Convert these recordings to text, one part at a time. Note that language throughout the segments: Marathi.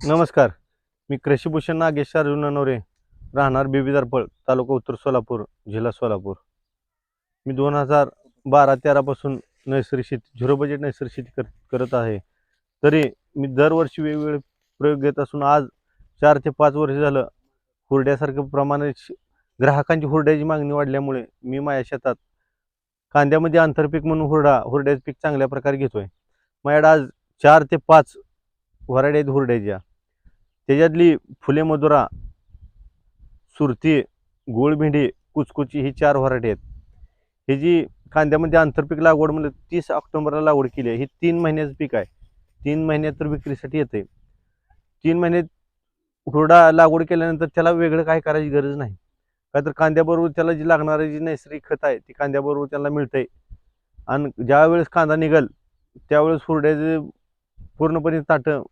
नमस्कार. मी कृषीभूषण नागेश अर्जुन ननोरे राहणार बेबीदारपळ तालुका उत्तर सोलापूर जिल्हा सोलापूर. मी दोन हजार बारा तेरापासून नैसर्गिक शेती झिरो बजेट नैसर्गिक शेती कर करत आहे. तरी मी दरवर्षी वेगवेगळे प्रयोग घेत असून आज चार ते पाच वर्ष झालं हुरड्यासारखं प्रमाणे ग्राहकांची हुरड्याची मागणी वाढल्यामुळे मी माझ्या शेतात कांद्यामध्ये आंतरपीक म्हणून हुरडा हुरड्याचं पीक चांगल्या प्रकारे घेतोय. माझ्याकडे आज चार ते पाच व्हरायटी आहेत हुरड्याच्या. त्याच्यातली फुले मधुरा सुरती गोळभेंडी कुचकुची ही चार व्हरायटी आहेत. ही जी कांद्यामध्ये आंतरपीक लागवड म्हणजे तीस ऑक्टोबरला लागवड केली आहे. ही तीन महिन्याचं पीक आहे. तीन महिन्यात तर विक्रीसाठी येते तीन महिन्यात हुरडा लागवड केल्यानंतर त्याला वेगळं काय करायची गरज नाही. का तर कांद्याबरोबर त्याला जी लागणारी जी नैसर्गिक खत आहे ती कांद्याबरोबर त्याला मिळते आणि ज्यावेळेस कांदा निघल त्यावेळेस हुरड्याचे पूर्णपणे ताटं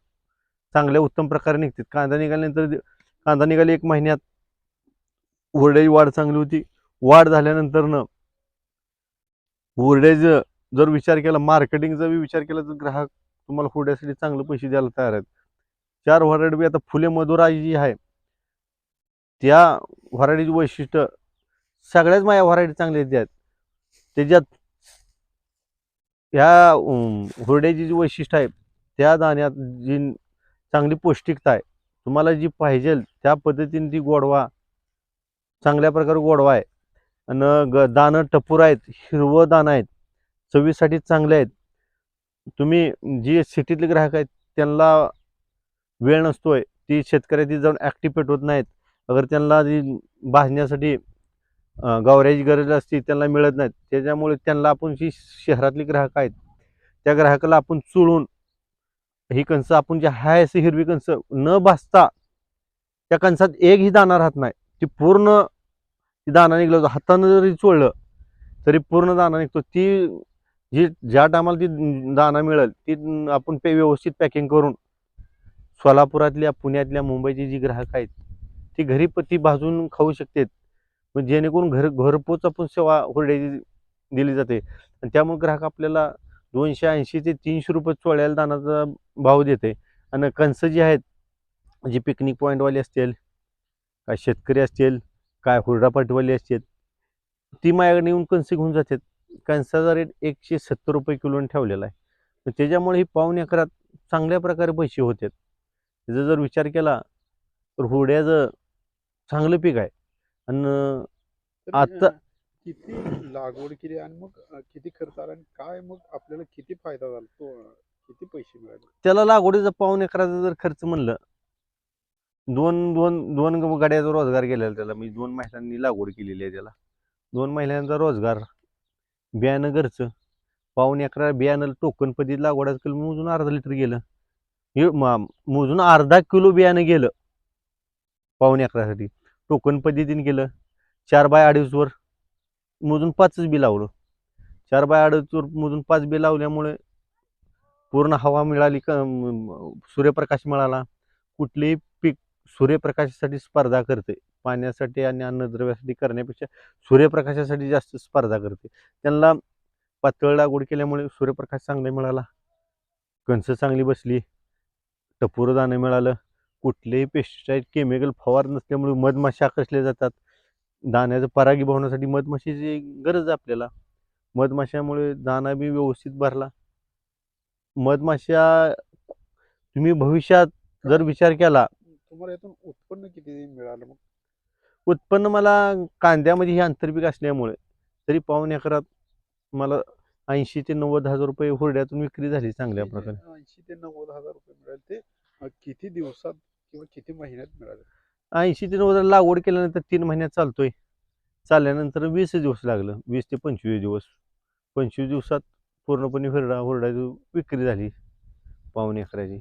चांगल्या उत्तम प्रकारे निघतात. कांदा निघाल्यानंतर कांदा निघाले एक महिन्यात. हुरड्याची वाढ चांगली होती. वाढ झाल्यानंतरनं हुरड्याचं जर विचार केला मार्केटिंगचा बी विचार केला तर ग्राहक तुम्हाला हुरड्यासाठी चांगले पैसे द्यायला तयार आहेत. चार व्हरायटी बी आता फुले मधुराई जी आहे त्या व्हरायटीची वैशिष्ट्य सगळ्याच माझ्या व्हरायटी चांगल्या आहेत त्याच्यात ह्या अं, हुरड्याची जी वैशिष्ट्य आहे त्या दाण्यात जी चांगली पौष्टिकता आहे. तुम्हाला जी पाहिजे त्या पद्धतीने ती गोडवा चांगल्या प्रकारे गोडवा आहे. आणि ग दाणं टपूर आहेत हिरवं दाणं आहेत चवीसाठी चांगले आहेत. तुम्ही जी सिटीतले ग्राहक आहेत त्यांना वेळ नसतोय ती शेतकऱ्याची जाऊन ॲक्टिव्ह होत नाहीत. अगर त्यांना जी भाजण्यासाठी गावऱ्याची गरज असते त्यांना मिळत नाहीत. त्याच्यामुळे त्यांना आपण जी शहरातली ग्राहक आहेत त्या ग्राहकाला आपण चुळून ही कणसं आपण जे हाय असं हिरवी कणसं न भासता त्या कणसात एकही दाणा राहत नाही. ती पूर्ण ती दाणा निघलं होतं. हातानं जरी चोळलं तरी पूर्ण दाणा निघतो. ती जी ज्या टायमाला ती दाणा मिळेल ती आपण पे व्यवस्थित पॅकिंग करून सोलापुरातल्या पुण्यातल्या मुंबईची जी ग्राहक आहेत ती घरी ती भाजून खाऊ शकतात मग जेणेकरून घर घरपोच आपण सेवा होरड्याची दिली जाते. आणि त्यामुळे ग्राहक आपल्याला दोनशे ऐंशी ते तीनशे रुपये चोळ्याला दानाचा भाव देते. आणि कणसं जी आहेत जी पिकनिक पॉईंटवाली असतील काय शेतकरी असतील काय हुरडापाटीवाली असतील ती माझ्याकडे येऊन कणसं घेऊन जातात. कणसाचा रेट एकशे सत्तर रुपये किलोने ठेवलेला आहे. तर त्याच्यामुळे ही पाऊण एकरात चांगल्या प्रकारे पैसे होतात. त्याचा जर विचार केला तर हुरड्याचं चांगलं पीक आहे. आणि आता- किती लागवड केली आणि मग अं, किती खर्च आला आणि काय मग आपल्याला किती फायदा झाला? तो अं, किती पैसे मिळाले? त्याला लागवडीचा पाऊण एकराचा जर खर्च म्हणलं दोन दोन दोन ग- गाड्याचा रोजगार केलेला त्याला मी दोन महिलांनी लागवड केलेली आहे त्याला. दोन महिलांचा रोजगार बियाणं घरचं पाऊन एकरा बियाणं टोकन पद्धती लागवडाचं केलं मोजून अर्धा लिटर गेलं. हे म- मोजून अर्धा किलो बियाणं गेलं. पाऊन एकरासाठी. टोकन पद्धतीने गेलं चार बाय अडीचवर मोजून पाचच बी लावलं. चार बाय अडीचवर मोजून पाच बी लावल्यामुळे पूर्ण हवा मिळाली क सूर्यप्रकाश मिळाला. कुठलेही पीक सूर्यप्रकाशासाठी स्पर्धा करते. पाण्यासाठी आणि अन्नद्रव्यासाठी करण्यापेक्षा सूर्यप्रकाशासाठी जास्त स्पर्धा करते. त्यांना पातळ लागवड केल्यामुळे सूर्यप्रकाश चांगला मिळाला. कणसं चांगली बसली. टपोरं दाणं मिळालं. कुठलेही पेस्टिसाईड केमिकल फवार नसल्यामुळे मधमाशा आकर्षले जातात. दाण्याचं परागीभवनासाठी मधमाशीची गरज आहे आपल्याला. मधमाशामुळे दाणा बी व्यवस्थित भरला. मधमाशा तुम्ही भविष्यात जर विचार केला तुम्हाला यातून उत्पन्न किती मिळालं मग? उत्पन्न मला कांद्यामध्ये हे आंतरपीक असल्यामुळे तरी पाऊण एकरात मला ऐंशी ते नव्वद हजार रुपये हुरड्यातून विक्री झाली चांगल्या प्रकारे. ऐंशी ते नव्वद हजार रुपये मिळाले. ते किती दिवसात किंवा किती महिन्यात मिळाले? ऐंशी ते नव्वद लागवड केल्यानंतर तीन महिन्यात चालतोय. चालल्यानंतर वीस दिवस लागलं. वीस ते पंचवीस दिवस. पंचवीस दिवसात पूर्णपणे हुरडा विक्री झाली. पाहुणे एकराची